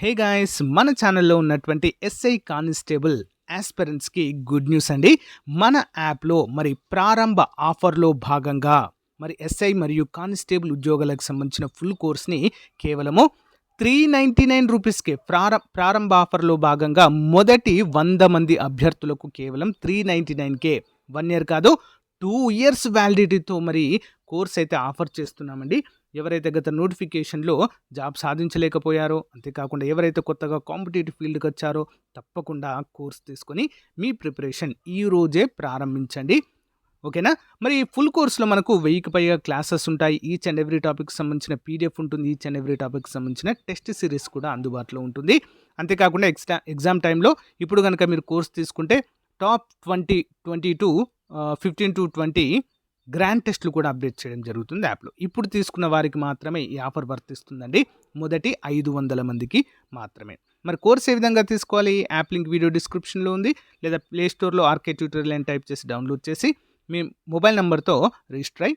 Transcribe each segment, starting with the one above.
Hey guys మన ఛానల్లో ఉన్నటువంటి ఎస్ఐ కానిస్టేబుల్ ఆస్పిరెంట్స్కి గుడ్ న్యూస్ అండి. మన యాప్లో మరి ప్రారంభ ఆఫర్లో భాగంగా మరి ఎస్ఐ మరియు కానిస్టేబుల్ ఉద్యోగాలకు సంబంధించిన ఫుల్ కోర్స్ని కేవలము త్రీ నైంటీ నైన్ రూపీస్కి ప్రార ప్రారంభ ఆఫర్లో భాగంగా మొదటి వంద మంది అభ్యర్థులకు కేవలం త్రీ నైంటీ నైన్కే వన్ ఇయర్ కాదు టూ ఇయర్స్ వ్యాలిడిటీతో మరి కోర్స్ అయితే ఆఫర్ చేస్తున్నామండి. ఎవరైతే గత నోటిఫికేషన్లో జాబ్ సాధించలేకపోయారో అంతేకాకుండా ఎవరైతే కొత్తగా కాంపిటేటివ్ ఫీల్డ్కి వచ్చారో తప్పకుండా కోర్స్ తీసుకొని మీ ప్రిపరేషన్ ఈ రోజే ప్రారంభించండి. ఓకేనా? మరి ఫుల్ కోర్స్లో మనకు వెయ్యికి పైగా క్లాసెస్ ఉంటాయి. ఈచ్ అండ్ ఎవ్రీ టాపిక్ సంబంధించిన పీడిఎఫ్ ఉంటుంది. ఈచ్ అండ్ ఎవ్రీ టాపిక్ సంబంధించిన టెస్ట్ సిరీస్ కూడా అందుబాటులో ఉంటుంది. అంతేకాకుండా ఎక్స్టా ఎగ్జామ్ టైంలో ఇప్పుడు కనుక మీరు కోర్స్ తీసుకుంటే top twenty twenty to fifteen to twenty grand టెస్ట్లు కూడా అప్డేట్ చేయడం జరుగుతుంది యాప్లో. ఇప్పుడు తీసుకున్న వారికి మాత్రమే ఈ ఆఫర్ వర్తిస్తుందండి. మొదటి ఐదు వందల మందికి మాత్రమే. మరి కోర్స్ ఏ విధంగా తీసుకోవాలి? యాప్ లింక్ వీడియో డిస్క్రిప్షన్లో ఉంది. లేదా ప్లేస్టోర్లో ఆర్కే ట్యూటోరియల్ అని టైప్ చేసి డౌన్లోడ్ చేసి మీ మొబైల్ నెంబర్తో రిజిస్టర్ అయ్యి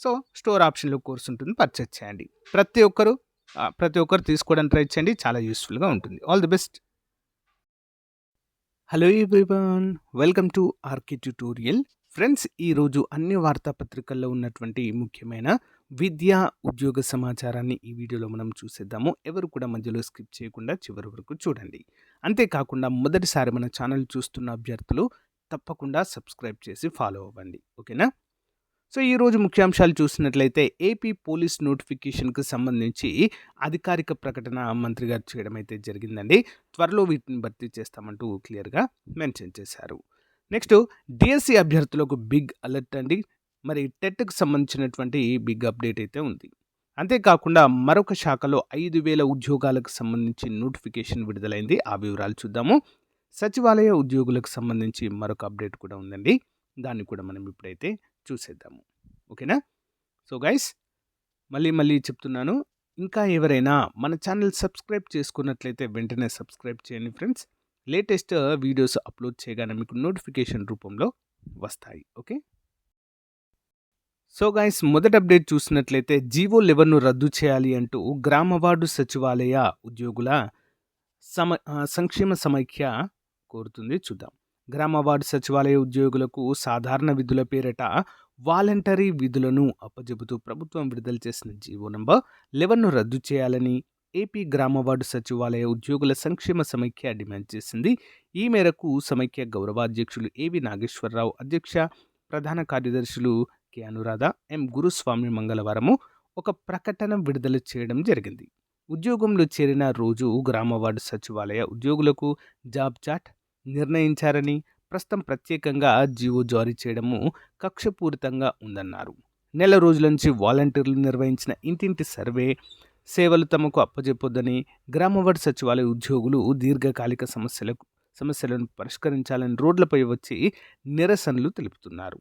సో స్టోర్ ఆప్షన్లో కోర్స్ ఉంటుంది పర్చేస్ చేయండి. ప్రతి ఒక్కరు ప్రతి ఒక్కరు తీసుకోవడానికి ట్రై చేయండి. చాలా యూస్ఫుల్గా ఉంటుంది. All the best! Hello everyone! Welcome to RK tutorial. Friends ఈరోజు అన్ని వార్తాపత్రికల్లో ఉన్నటువంటి ముఖ్యమైన విద్యా ఉద్యోగ సమాచారాన్ని ఈ వీడియోలో మనం చూసేద్దాము. ఎవరు కూడా మధ్యలో స్కిప్ చేయకుండా చివరి వరకు చూడండి. అంతేకాకుండా మొదటిసారి మన ఛానల్ చూస్తున్న అభ్యర్థులు తప్పకుండా సబ్స్క్రైబ్ చేసి ఫాలో అవ్వండి. ఓకేనా? సో ఈరోజు ముఖ్యాంశాలు చూసినట్లయితే ఏపీ పోలీస్ నోటిఫికేషన్కి సంబంధించి అధికారిక ప్రకటన మంత్రి గారు చేయడం అయితే జరిగిందండి. త్వరలో వీటిని భర్తీ చేస్తామంటూ క్లియర్గా మెన్షన్ చేశారు. నెక్స్ట్ డిఎస్సి అభ్యర్థులకు బిగ్ అలర్ట్ అండి. మరి టెట్కు సంబంధించినటువంటి బిగ్ అప్డేట్ అయితే ఉంది. అంతేకాకుండా మరొక శాఖలో ఐదు వేల ఉద్యోగాలకు సంబంధించి నోటిఫికేషన్ విడుదలైంది. ఆ వివరాలు చూద్దాము. సచివాలయ ఉద్యోగులకు సంబంధించి మరొక అప్డేట్ కూడా ఉందండి. దాన్ని కూడా మనం ఇప్పుడైతే చూసేద్దాము. ఓకేనా? సో గైస్ మళ్ళీ మళ్ళీ చెప్తున్నాను. ఇంకా ఎవరైనా మన ఛానల్ సబ్స్క్రైబ్ చేసుకున్నట్లయితే వెంటనే సబ్స్క్రైబ్ చేయండి ఫ్రెండ్స్. లేటెస్ట్ వీడియోస్ అప్లోడ్ చేయగానే మీకు నోటిఫికేషన్ రూపంలో వస్తాయి. ఓకే? సో గైస్ మొదటి అప్డేట్ చూసినట్లయితే జీవో లెవెన్ను రద్దు చేయాలి అంటూ గ్రామ వార్డు సచివాలయ ఉద్యోగుల సమ సంక్షేమ సమైక్య కోరుతుంది. చూద్దాం. గ్రామ వార్డు సచివాలయ ఉద్యోగులకు సాధారణ విధుల పేరిట వాలంటరీ విధులను అప్పజెబుతూ ప్రభుత్వం విడుదల చేసిన జీవో నంబర్ లెవెన్ను రద్దు చేయాలని ఏపీ గ్రామ వార్డు సచివాలయ ఉద్యోగుల సంక్షేమ సమైక్య డిమాండ్ చేసింది. ఈ మేరకు సమైక్య గౌరవాధ్యక్షులు ఏవి నాగేశ్వరరావు అధ్యక్ష ప్రధాన కార్యదర్శులు కె. అనురాధ ఎం. గురుస్వామి మంగళవారము ఒక ప్రకటన విడుదల చేయడం జరిగింది. ఉద్యోగంలో చేరిన రోజు గ్రామ వార్డు సచివాలయ ఉద్యోగులకు జాబ్ చాట్ నిర్ణయించారని ప్రస్తుతం ప్రత్యేకంగా జీవో జారీ చేయడము కక్షపూరితంగా ఉందన్నారు. నెల రోజుల నుంచి వాలంటీర్లు నిర్వహించిన ఇంటింటి సర్వే సేవలు తమకు అప్పజెప్పొద్దని గ్రామవార్డు సచివాలయ ఉద్యోగులు దీర్ఘకాలిక సమస్యలకు సమస్యలను పరిష్కరించాలని రోడ్లపై వచ్చి నిరసనలు తెలుపుతున్నారు.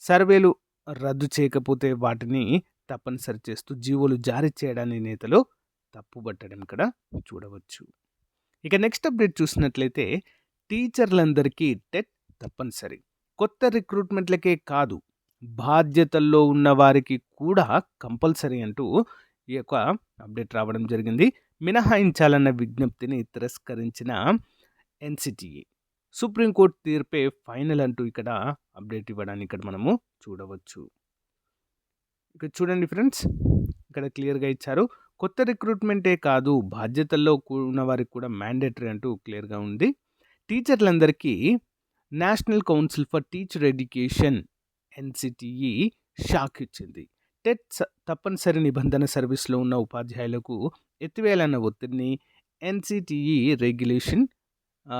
సర్వేలు రద్దు చేయకపోతే వాటిని తప్పనిసరి చేస్తూ జీవోలు జారీ చేయడాన్ని నేతలు తప్పుబట్టడం ఇక్కడ చూడవచ్చు. ఇక నెక్స్ట్ అప్డేట్ చూసినట్లయితే టీచర్లందరికీ టెట్ తప్పనిసరి. కొత్త రిక్రూట్మెంట్లకే కాదు బాధ్యతల్లో ఉన్న వారికి కూడా కంపల్సరీ అంటూ ఈ యొక్క అప్డేట్ రావడం జరిగింది. మినహాయించాలన్న విజ్ఞప్తిని తిరస్కరించిన ఎన్సిటిఈ. సుప్రీంకోర్టు తీర్పే ఫైనల్ అంటూ ఇక్కడ అప్డేట్ ఇవ్వడాన్ని ఇక్కడ మనము చూడవచ్చు. ఇక్కడ చూడండి ఫ్రెండ్స్ ఇక్కడ క్లియర్గా ఇచ్చారు. కొత్త రిక్రూట్మెంటే కాదు బాధ్యతల్లో ఉన్న వారికి కూడా మ్యాండేటరీ అంటూ క్లియర్గా ఉంది. టీచర్లందరికీ national council for teacher education NCTE shock ఇచ్చింది. టెట్ తప్పనిసరి నిబంధన సర్వీస్లో ఉన్న ఉపాధ్యాయులకు ఎత్తివేయాలన్న ఒత్తిడిని ఎన్సిటిఈ రెగ్యులేషన్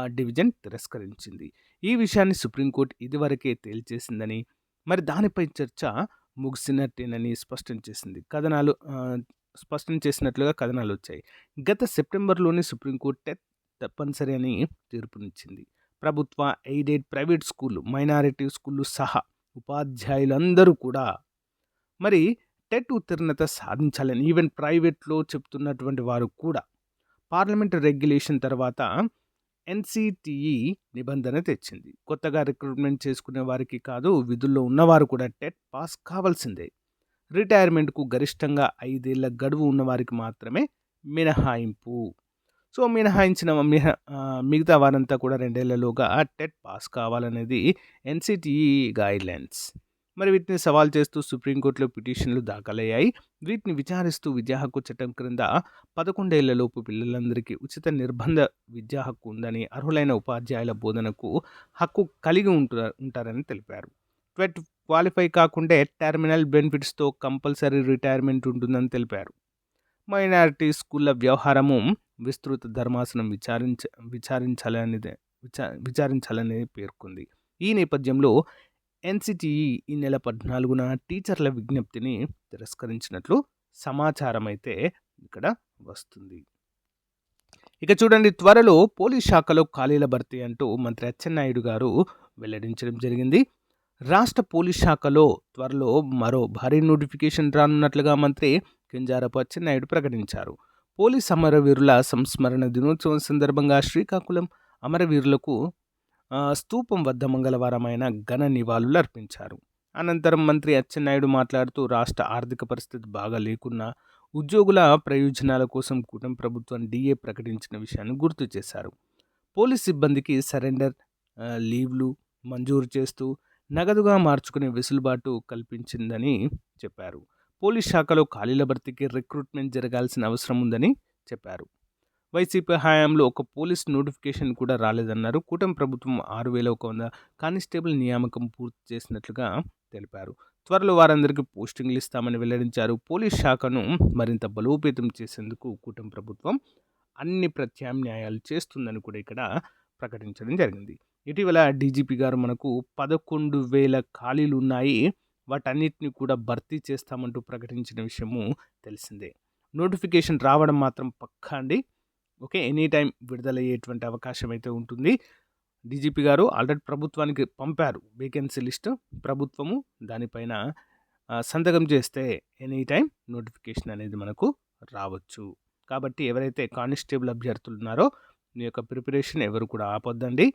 డివిజన్ తిరస్కరించింది. ఈ విషయాన్ని సుప్రీంకోర్టు ఇదివరకే తేల్చేసిందని మరి దానిపై చర్చ ముగిసినట్టేనని స్పష్టం చేసింది. కథనాలు స్పష్టం చేసినట్లుగా కథనాలు వచ్చాయి. గత సెప్టెంబర్లోనే సుప్రీంకోర్టు టెట్ తప్పనిసరి అని తీర్పునిచ్చింది. ప్రభుత్వ ఎయిడెడ్ ప్రైవేట్ స్కూళ్ళు మైనారిటీ స్కూళ్ళు సహా ఉపాధ్యాయులందరూ కూడా మరి టెట్ ఉత్తీర్ణత సాధించాలని ఈవెన్ ప్రైవేట్లో చెప్తున్నటువంటి వారు కూడా పార్లమెంట్ రెగ్యులేషన్ తర్వాత ఎన్సిటిఈ నిబంధన తెచ్చింది. కొత్తగా రిక్రూట్మెంట్ చేసుకునే వారికి కాదు విధుల్లో ఉన్నవారు కూడా టెట్ పాస్ కావాల్సిందే. రిటైర్మెంట్కు గరిష్టంగా ఐదేళ్ళ గడువు ఉన్నవారికి మాత్రమే మినహాయింపు. సో మినహాయించిన మిహ మిగతా వారంతా కూడా రెండేళ్ళలోగా టెట్ పాస్ కావాలనేది ఎన్‌సిటిఈ గైడ్‌లైన్స్. మరి వీటిని సవాల్ చేస్తూ సుప్రీంకోర్టులో పిటిషన్లు దాఖలయ్యాయి. వీటిని విచారిస్తూ విద్యా హక్కు చట్టం క్రింద పదకొండేళ్ళలోపు పిల్లలందరికీ ఉచిత నిర్బంధ విద్యా హక్కు ఉందని, అర్హులైన ఉపాధ్యాయుల బోధనకు హక్కు కలిగి ఉంటారని తెలిపారు. ట్వెట్ క్వాలిఫై కాకుండా టెర్మినల్ బెనిఫిట్స్‌తో కంపల్సరీ రిటైర్మెంట్ ఉంటుందని తెలిపారు. మైనారిటీ స్కూళ్ళ వ్యవహారము విస్తృత ధర్మాసనం విచారించ విచారించాలనేది విచా విచారించాలని పేర్కొంది. ఈ నేపథ్యంలో ఎన్‌సిటిఈ ఈ నెల 14న టీచర్ల విజ్ఞప్తిని తిరస్కరించినట్లు సమాచారం అయితే ఇక్కడ వస్తుంది. ఇక చూడండి త్వరలో పోలీస్ శాఖలో ఖాళీల భర్తీ అంటూ మంత్రి అచ్చెన్నాయుడు గారు వెల్లడించడం జరిగింది. రాష్ట్ర పోలీస్ శాఖలో త్వరలో మరో భారీ నోటిఫికేషన్ రానున్నట్లుగా మంత్రి కింజారపు అచ్చెన్నాయుడు ప్రకటించారు. పోలీస్ అమరవీరుల సంస్మరణ దినోత్సవం సందర్భంగా శ్రీకాకుళం అమరవీరులకు స్తూపం వద్ద మంగళవారం ఆయన ఘన నివాళులర్పించారు. అనంతరం మంత్రి అచ్చెన్నాయుడు మాట్లాడుతూ రాష్ట్ర ఆర్థిక పరిస్థితి బాగా లేకున్నా ఉద్యోగుల ప్రయోజనాల కోసం కూటమి ప్రభుత్వం డిఏ ప్రకటించిన విషయాన్ని గుర్తు చేశారు. పోలీస్ సిబ్బందికి సరెండర్ లీవ్‌లు మంజూరు చేస్తూ నగదుగా మార్చుకునే వెసులుబాటు కల్పించిందని చెప్పారు. పోలీస్ శాఖలో ఖాళీల భర్తీకి రిక్రూట్‌మెంట్ జరగాల్సిన అవసరం ఉందని చెప్పారు. వైసీపీ హయాంలో ఒక పోలీస్ నోటిఫికేషన్ కూడా రాలేదన్నారు. కూటమి ప్రభుత్వం 6100 కానిస్టేబుల్ నియామకం పూర్తి చేసినట్లుగా తెలిపారు. త్వరలో వారందరికీ పోస్టింగ్‌లు ఇస్తామని వెల్లడించారు. పోలీస్ శాఖను మరింత బలోపేతం చేసేందుకు కూటమి ప్రభుత్వం అన్ని ప్రత్యామ్నాయాలు చేస్తుందని కూడా ఇక్కడ ప్రకటించడం జరిగింది. ఇటీవల డీజీపీ గారు మనకు పదకొండు వేల ఖాళీలు ఉన్నాయి వాటన్నిటిని కూడా భర్తీ చేస్తామంటూ ప్రకటించిన విషయము తెలిసిందే. నోటిఫికేషన్ రావడం మాత్రం పక్కా అండి. ఓకే. ఎనీ టైం విడుదలయ్యేటువంటి అవకాశం అయితే ఉంటుంది. డీజీపీ గారు ఆల్రెడీ ప్రభుత్వానికి పంపారు వేకెన్సీ లిస్ట్. ప్రభుత్వము దానిపైన సంతకం చేస్తే ఎనీ టైం నోటిఫికేషన్ అనేది మనకు రావచ్చు. కాబట్టి ఎవరైతే కానిస్టేబుల్ అభ్యర్థులు ఉన్నారో మీ యొక్క ప్రిపరేషన్ ఎవరు కూడా ఆపొద్దండి.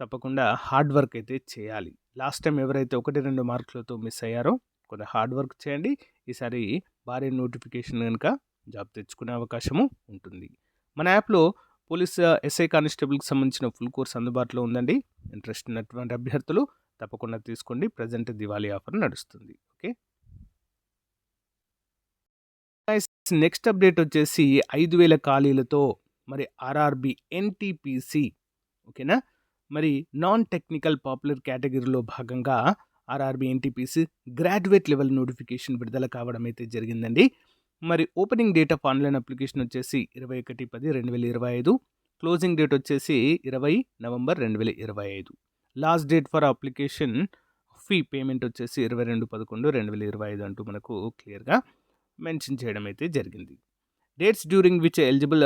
తప్పకుండా హార్డ్ వర్క్ అయితే చేయాలి. లాస్ట్ టైం ఎవరైతే 1, 2 మార్కులతో మిస్ అయ్యారో కొంత హార్డ్ వర్క్ చేయండి. ఈసారి భారీ నోటిఫికేషన్ కనుక జాబ్ తెచ్చుకునే అవకాశము ఉంటుంది. మన యాప్‌లో పోలీస్ ఎస్ఐ కానిస్టేబుల్‌కి సంబంధించిన ఫుల్ కోర్స్ అందుబాటులో ఉందండి. ఇంట్రెస్ట్ ఉన్నటువంటి అభ్యర్థులు తప్పకుండా తీసుకోండి. ప్రజెంట్ దివాళీ ఆఫర్ నడుస్తుంది. ఓకే. నెక్స్ట్ అప్డేట్ వచ్చేసి ఐదు వేల ఖాళీలతో మరి ఆర్ఆర్‌బీ ఎన్‌టీపీసీ ఓకేనా? మరి నాన్ టెక్నికల్ పాపులర్ కేటగిరీలో భాగంగా RRB NTPC graduate level notification విడుదల కావడం అయితే జరిగిందండి. మరి opening date of online application వచ్చేసి 21/10/2025 క్లోజింగ్ డేట్ వచ్చేసి 20 November 2025 last date for application fee payment వచ్చేసి 22/11/2025 అంటూ మనకు క్లియర్‌గా మెన్షన్ చేయడం అయితే జరిగింది. Dates during which eligible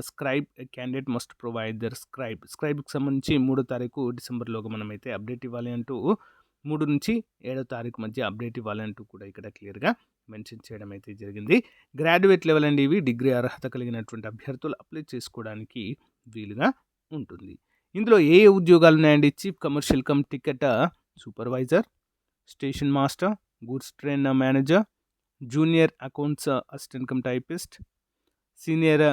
scribe candidate must provide their scribe స్క్రైబ్‌కి సంబంధించి మూడో తారీఖు డిసెంబర్‌లోగా అయితే అప్డేట్ ఇవ్వాలి అంటూ మూడు నుంచి ఏడో తారీఖు మధ్య అప్డేట్ ఇవ్వాలి అంటూ కూడా ఇక్కడ క్లియర్‌గా మెన్షన్ చేయడం అయితే జరిగింది. గ్రాడ్యుయేట్ లెవెల్ అండి ఇవి డిగ్రీ అర్హత కలిగినటువంటి అభ్యర్థులు అప్లై చేసుకోవడానికి వీలుగా ఉంటుంది. ఇందులో ఏ ఏ ఉద్యోగాలు ఉన్నాయండి? Chief commercial cum ticket supervisor, station master, goods train manager, junior accounts assistant cum typist, senior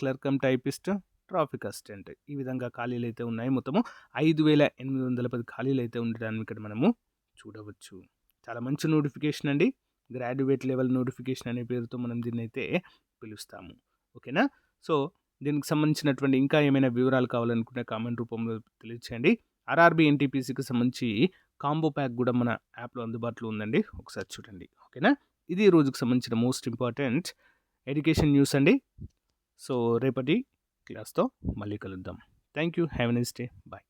clerk cum typist, traffic assistant ఈ విధంగా ఖాళీలు అయితే ఉన్నాయి. మొత్తము 5810 ఖాళీలు అయితే ఉండడాన్ని ఇక్కడ మనము చూడవచ్చు. చాలా మంచి నోటిఫికేషన్ అండి. గ్రాడ్యుయేట్ లెవెల్ నోటిఫికేషన్ అనే పేరుతో మనం దీన్నైతే పిలుస్తాము. ఓకేనా? సో దీనికి సంబంధించినటువంటి ఇంకా ఏమైనా వివరాలు కావాలనుకుంటే కామెంట్ రూపంలో తెలియచేయండి. ఆర్ఆర్‌బీ ఎన్‌టీపీసీకి సంబంధించి కాంబో ప్యాక్ కూడా మన యాప్‌లో అందుబాటులో ఉందండి. ఒకసారి చూడండి. ఓకేనా? ఇది రోజుకు రోజుకి సంబంధించిన మోస్ట్ ఇంపార్టెంట్ ఎడ్యుకేషన్ న్యూస్ అండి. సో రేపటి క్లాస్‌తో మళ్ళీ కలుద్దాం. Thank you. Have a nice day. Bye